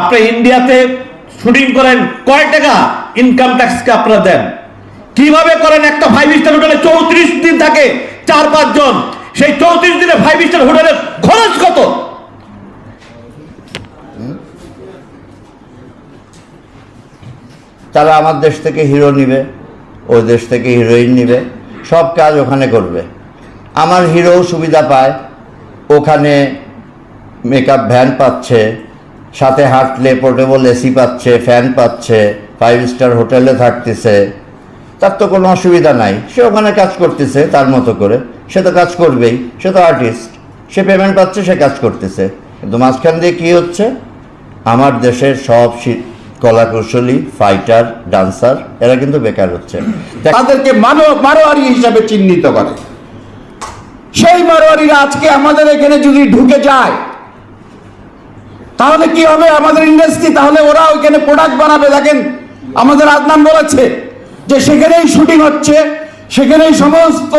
আপনি ইন্ডিয়াতে শুটিং করেন, কয় টাকা ইনকাম ট্যাক্সকে আপনারা দেন? কীভাবে করেন? একটা ফাইভ স্টার হোটেলে চৌত্রিশ দিন থাকে, চার পাঁচ জন। সেই চৌত্রিশ দিনে ফাইভ স্টার হোটেলের খরচ কত? তারা আমার দেশ থেকে হিরো নিবে ওই দেশ থেকে হিরোইন নিবে, সব কাজ ওখানে করবে। আমার হিরো সুবিধা পায়, ওখানে মেকআপ ভ্যান পাচ্ছে সাথে হাঁটলে পোর্টেবল এসি পাচ্ছে ফ্যান পাচ্ছে ফাইভ স্টার হোটেলে থাকতেছে। তার তো কোনো অসুবিধা নাই। সে ওখানে কাজ করতেছে তার মতো করে। সে তো কাজ করবেই। সে তো আর্টিস্ট সে পেমেন্ট পাচ্ছে, সে কাজ করতেছে। কিন্তু মাঝখান দিয়ে কী হচ্ছে? আমার দেশের সব কলাকুশলী ফাইটার ডান্সার এরা কিন্তু বেকার হচ্ছে। তাদেরকে মানো মারোয়ারি হিসাবে চিহ্নিত করে। সেই মারোয়ারিরা আজকে আমাদের এখানে যদি ঢুকে যায় তাহলে কি হবে? আমাদের ইন্ডাস্ট্রি তাহলে ওরা ওইখানে প্রোডাক্ট বানাবে। দেখেন, আমাদের আদনান বলেছে যে সেখানেই শুটিং হচ্ছে, সেখানেই সমস্ত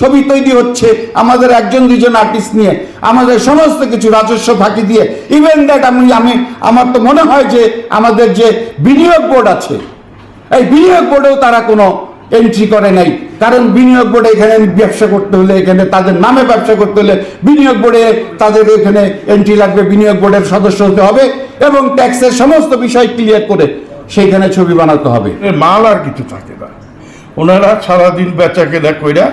ছবি তৈরি হচ্ছে আমাদের একজন দুজন আর্টিস্ট নিয়ে। আমাদের সমস্ত কিছু রাজস্ব ফাঁকি দিয়ে। ইভেন দ্যাট আমি আমি, আমার তো মনে হয় যে আমাদের যে বিনিয়োগ বোর্ড আছে, এই বিনিয়োগ বোর্ডেও তারা কোনো এন্ট্রি করে নাই। কারণ বিনিয়োগ বোর্ডে এখানে ব্যবসা করতে হলে এখানে তাদের নামে ব্যবসা করতে হলে বিনিয়োগ বোর্ডে তাদের এখানে এন্ট্রি লাগবে, বিনিয়োগ বোর্ডের সদস্য হতে হবে এবং ট্যাক্সের সমস্ত বিষয় ক্লিয়ার করে সেইখানে ছবি বানাতে হবে। মাল আর কিছু থাকে না। ওনারা সারাদিন বেচা কেনা কইরা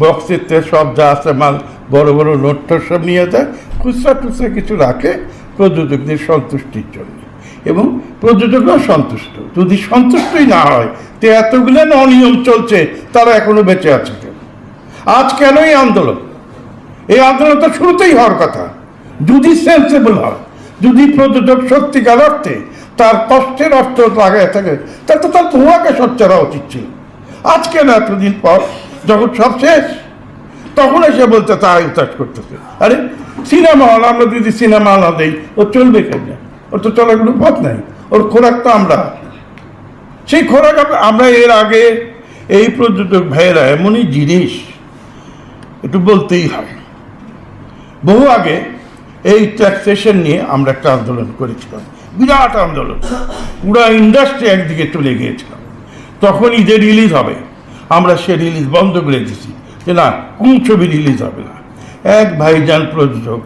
বক্সিতে সব যা আছে মাল, বড় বড় নোট সব নিয়ে যায় খুচরা টুচরা কিছু রাখে প্রযোজকদের সন্তুষ্টির জন্য। এবং প্রযোজকরাও সন্তুষ্ট। যদি সন্তুষ্টই না হয়, তো এতগুলো অনিয়ম চলছে, তারা এখনও বেঁচে আছে কেন? আজ কেন এই আন্দোলন? এই আন্দোলন তো শুরুতেই হওয়ার কথা। যদি সেন্সেবল হয়, যদি প্রযোজক সত্যিকার অর্থে তার কষ্টের অর্থ লাগায় থাকে, তাহলে তো তার ধোঁয়াকে সচ্চরা উচিত ছিল। আজকে না এতদিন পর যখন সব শেষ, তখন এসে বলতে তারা করতেছে। আরে, সিনেমা হল, আমরা যদি সিনেমা না দেই, ও চলবে কেন ওর তো চলার কোনো পথ নাই। ওর খোরাক তো আমরা। সেই খোরাক আমরা এর আগে এই প্রযোজক ভাইয়েরা এমনই জিনিস একটু বলতেই হয়। বহু আগে এই ট্যাক্সেশন নিয়ে আমরা একটা আন্দোলন করেছিলাম। বিরাট আন্দোলন। পুরো ইন্ডাস্ট্রি একদিকে চলে গিয়েছিলাম তখন ঈদের রিলিজ হবে। আমরা সে রিলিজ বন্ধ করে দিয়েছি যে না, কোন ছবি রিলিজ হবে না। এক ভাইজান প্রযোজক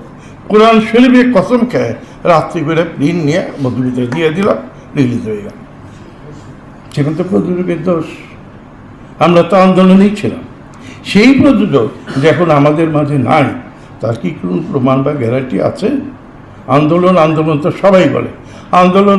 কোরআন শরীফে কসম খেয়ে রাত্রি করে ঋণ নিয়ে মধুরিতে দিয়ে দিল রিলিজ হয়ে গেল। সেখান তো প্রযোজকের দোষ। আমরা তো আন্দোলনেই ছিলাম। সেই প্রযোজক যখন আমাদের মাঝে নাই, তার কি কোনো প্রমাণ বা গ্যারান্টি আছে? আন্দোলন আন্দোলন তো সবাই বলে। আন্দোলন